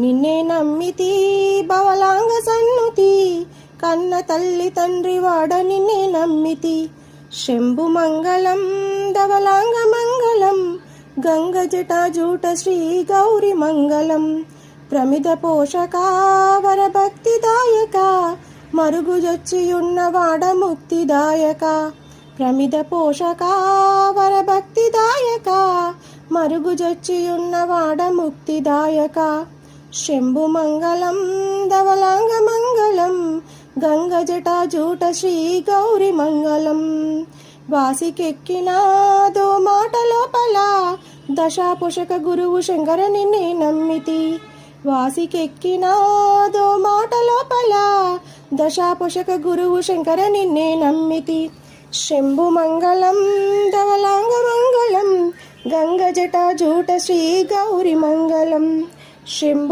నిన్నే నమ్మితి బవలాంగ సన్నుతి. కన్న తల్లి తండ్రి వాడ నిన్నే నమ్మితి. శంభు మంగళం ధవలాంగ మంగళం గంగ జటాజూట శ్రీ గౌరి మంగళం. ప్రమిద పోషక వరభక్తిదాయక మరుగుజొచ్చియున్న వాడ ముక్తిదాయక ప్రమిద పోషక వరభక్తిదాయక మరుగుజొచ్చియున్న వాడ ముక్తిదాయక శంభు మంగళం ధవలాంగ మంగళం గంగ జట శ్రీ గౌరి మంగళం. వాసికెక్కిన దో మాట లోపల దశాపుషక గురువు శంకర నిన్నే నమ్మితి వాసికెక్కిన దో మాట లోపల దశాపుషక గురువు శంకర నిన్నే నమ్మితి శంభు మంగళం ధవలాంగ మంగళం గంగ జట జూట శ్రీ గౌరి మంగళం. శంభు